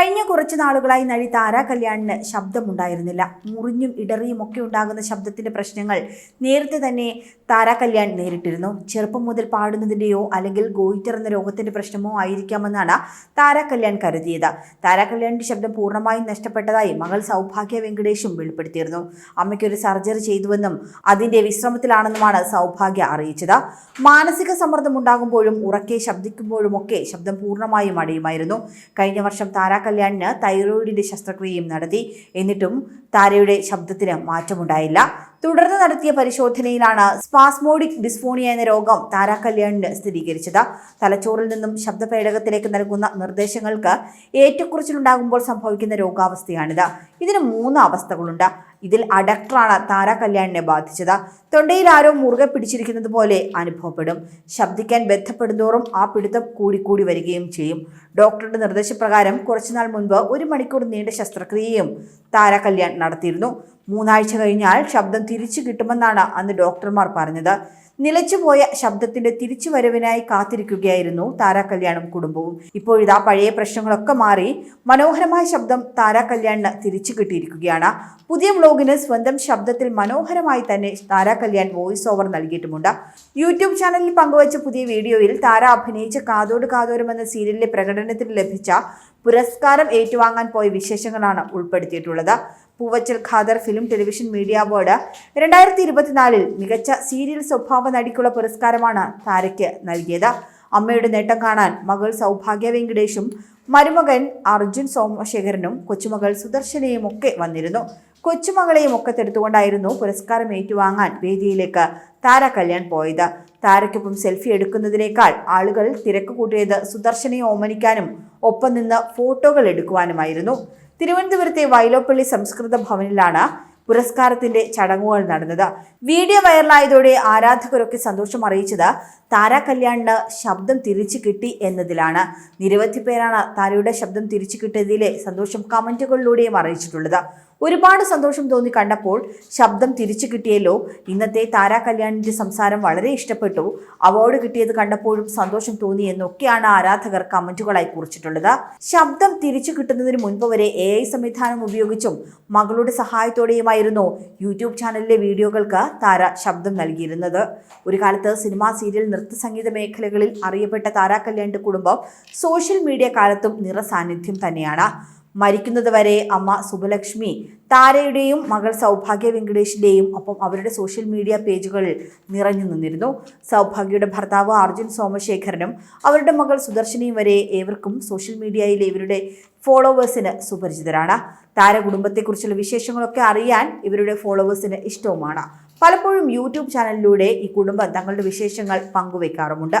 കഴിഞ്ഞ കുറച്ച് നാളുകളായി നടി താര കല്യാണിന് ശബ്ദമുണ്ടായിരുന്നില്ല. മുറിഞ്ഞും ഇടറിയും ഒക്കെ ഉണ്ടാകുന്ന ശബ്ദത്തിന്റെ പ്രശ്നങ്ങൾ നേരത്തെ തന്നെ താര കല്യാൺ നേരിട്ടിരുന്നു. ചെറുപ്പം മുതൽ പാടുന്നതിന്റെയോ അല്ലെങ്കിൽ ഗോയിറ്റർ എന്ന രോഗത്തിന്റെ പ്രശ്നമോ ആയിരിക്കാമെന്നാണ് താര കല്യാൺ കരുതിയത്. താര കല്യാണിന്റെ ശബ്ദം പൂർണമായും നഷ്ടപ്പെട്ടതായി മകൾ സൗഭാഗ്യ വെങ്കടേഷും വെളിപ്പെടുത്തിയിരുന്നു. അമ്മയ്ക്കൊരു സർജറി ചെയ്തുവെന്നും അതിന്റെ വിശ്രമത്തിലാണെന്നുമാണ് സൗഭാഗ്യ അറിയിച്ചത്. മാനസിക സമ്മർദ്ദം ഉണ്ടാകുമ്പോഴും ഉറക്കെ ശബ്ദിക്കുമ്പോഴുമൊക്കെ ശബ്ദം പൂർണമായും അടയുമായിരുന്നു. കഴിഞ്ഞ വർഷം താര കല്യാണിന് തൈറോയിഡിന്റെ ശസ്ത്രക്രിയയും നടത്തി. എന്നിട്ടും താരയുടെ ശബ്ദത്തിന് മാറ്റമുണ്ടായില്ല. തുടർന്ന് നടത്തിയ പരിശോധനയിലാണ് സ്പാസ്മോഡിക് ഡിസ്ഫോണിയ എന്ന രോഗം താര കല്യാണിന് സ്ഥിരീകരിച്ചത്. തലച്ചോറിൽ നിന്നും ശബ്ദപേടകത്തിലേക്ക് നൽകുന്ന നിർദ്ദേശങ്ങൾക്ക് ഏറ്റക്കുറച്ചിലുണ്ടാകുമ്പോൾ സംഭവിക്കുന്ന രോഗാവസ്ഥയാണിത്. ഇതിന് മൂന്ന് അവസ്ഥകളുണ്ട്. ഇതിൽ അഡക്ടറാണ് താര കല്യാണിനെ ബാധിച്ചത്. തൊണ്ടയിൽ ആരോ മുറുകെ പിടിച്ചിരിക്കുന്നത് പോലെ അനുഭവപ്പെടും. ശബ്ദിക്കാൻ ബന്ധപ്പെടുന്നോറും ആ പിടുത്തം കൂടിക്കൂടി വരികയും ചെയ്യും. ഡോക്ടറുടെ നിർദ്ദേശപ്രകാരം കുറച്ചുനാൾ മുൻപ് ഒരു മണിക്കൂർ നീണ്ട ശസ്ത്രക്രിയയും താര കല്യാൺ നടത്തിയിരുന്നു. മൂന്നാഴ്ച കഴിഞ്ഞാൽ ശബ്ദം തിരിച്ചു കിട്ടുമെന്നാണ് അന്ന് ഡോക്ടർമാർ പറഞ്ഞത്. നിലച്ചുപോയ ശബ്ദത്തിന്റെ തിരിച്ചുവരവിനായി കാത്തിരിക്കുകയായിരുന്നു താരാ കല്യാണും കുടുംബവും. ഇപ്പോഴിതാ പഴയ പ്രശ്നങ്ങളൊക്കെ മാറി മനോഹരമായ ശബ്ദം താരാ കല്യാണിന് തിരിച്ചു കിട്ടിയിരിക്കുകയാണ്. പുതിയ വ്ലോഗിന് സ്വന്തം ശബ്ദത്തിൽ മനോഹരമായി തന്നെ താരാ കല്യാൺ വോയിസ് ഓവർ നൽകിയിട്ടുമുണ്ട്. യൂട്യൂബ് ചാനലിൽ പങ്കുവച്ച പുതിയ വീഡിയോയിൽ താര അഭിനയിച്ച കാതോട് കാതോരം എന്ന സീരിയലിലെ പ്രകടനത്തിന് ലഭിച്ച പുരസ്കാരം ഏറ്റുവാങ്ങാൻ പോയ വിശേഷങ്ങളാണ് ഉൾപ്പെടുത്തിയിട്ടുള്ളത്. Poovachal Khader film television media award രണ്ടായിരത്തി ഇരുപത്തിനാലിൽ മികച്ച സീരിയൽ സ്വഭാവ നടിക്കുള്ള പുരസ്കാരമാണ് താരയ്ക്ക് നൽകിയത്. അമ്മയുടെ നേട്ടം കാണാൻ മകൾ സൗഭാഗ്യ വെങ്കടേഷും മരുമകൻ അർജുൻ സോമശേഖരനും കൊച്ചുമകൾ സുദർശനയും ഒക്കെ വന്നിരുന്നു. കൊച്ചുമകളെയും ഒക്കെ തെടുത്തുകൊണ്ടായിരുന്നു പുരസ്കാരം ഏറ്റുവാങ്ങാൻ വേദിയിലേക്ക് താര കല്യാൺ പോയത്. താരയ്ക്കൊപ്പം സെൽഫി എടുക്കുന്നതിനേക്കാൾ ആളുകൾ തിരക്ക് കൂട്ടിയത് സുദർശനെ ഓമനിക്കാനും ഒപ്പം നിന്ന് ഫോട്ടോകൾ എടുക്കുവാനുമായിരുന്നു. തിരുവനന്തപുരത്തെ വൈലോപ്പള്ളി സംസ്കൃത ഭവനിലാണ് പുരസ്കാരത്തിന്റെ ചടങ്ങുകൾ നടന്നത്. വീഡിയോ വൈറലായതോടെ ആരാധകരൊക്കെ സന്തോഷം അറിയിച്ചത് താര കല്യാണിന് ശബ്ദം തിരിച്ചു കിട്ടി എന്നതിലാണ്. നിരവധി പേരാണ് താരയുടെ ശബ്ദം തിരിച്ചു കിട്ടിയതിലെ സന്തോഷം കമന്റുകളിലൂടെയും അറിയിച്ചിട്ടുള്ളത്. ഒരുപാട് സന്തോഷം തോന്നി കണ്ടപ്പോൾ ശബ്ദം തിരിച്ചു കിട്ടിയല്ലോ. ഇന്നത്തെ താരാ കല്യാണിന്റെ സംസാരം വളരെ ഇഷ്ടപ്പെട്ടു. അവാർഡ് കിട്ടിയത് കണ്ടപ്പോഴും സന്തോഷം തോന്നി എന്നൊക്കെയാണ് ആരാധകർ കമന്റുകളായി കുറിച്ചിട്ടുള്ളത്. ശബ്ദം തിരിച്ചു കിട്ടുന്നതിന് മുൻപ് വരെ എ ഐ സംവിധാനം ഉപയോഗിച്ചും മകളുടെ സഹായത്തോടെയുമായിരുന്നു യൂട്യൂബ് ചാനലിലെ വീഡിയോകൾക്ക് താര ശബ്ദം നൽകിയിരുന്നത്. ഒരു കാലത്ത് സിനിമാ സീരിയൽ നൃത്ത സംഗീത മേഖലകളിൽ അറിയപ്പെട്ട താരാ കല്യാണിന്റെ കുടുംബം സോഷ്യൽ മീഡിയ കാലത്തും നിറസാന്നിധ്യം തന്നെയാണ്. മരിക്കുന്നത് വരെ അമ്മ സുബലക്ഷ്മി താരയുടെയും മകൾ സൗഭാഗ്യ വെങ്കടേഷിന്റെയും ഒപ്പം അവരുടെ സോഷ്യൽ മീഡിയ പേജുകളിൽ നിറഞ്ഞു നിന്നിരുന്നു. സൗഭാഗ്യയുടെ ഭർത്താവ് അർജുൻ സോമശേഖരനും അവരുടെ മകൾ സുദർശനിയും വരെ ഏവർക്കും സോഷ്യൽ മീഡിയയിലെ ഇവരുടെ ഫോളോവേഴ്സിന് സുപരിചിതരാണ്. താര കുടുംബത്തെക്കുറിച്ചുള്ള വിശേഷങ്ങളൊക്കെ അറിയാൻ ഇവരുടെ ഫോളോവേഴ്സിന് ഇഷ്ടവുമാണ്. പലപ്പോഴും യൂട്യൂബ് ചാനലിലൂടെ ഈ കുടുംബം തങ്ങളുടെ വിശേഷങ്ങൾ പങ്കുവെക്കാറുമുണ്ട്.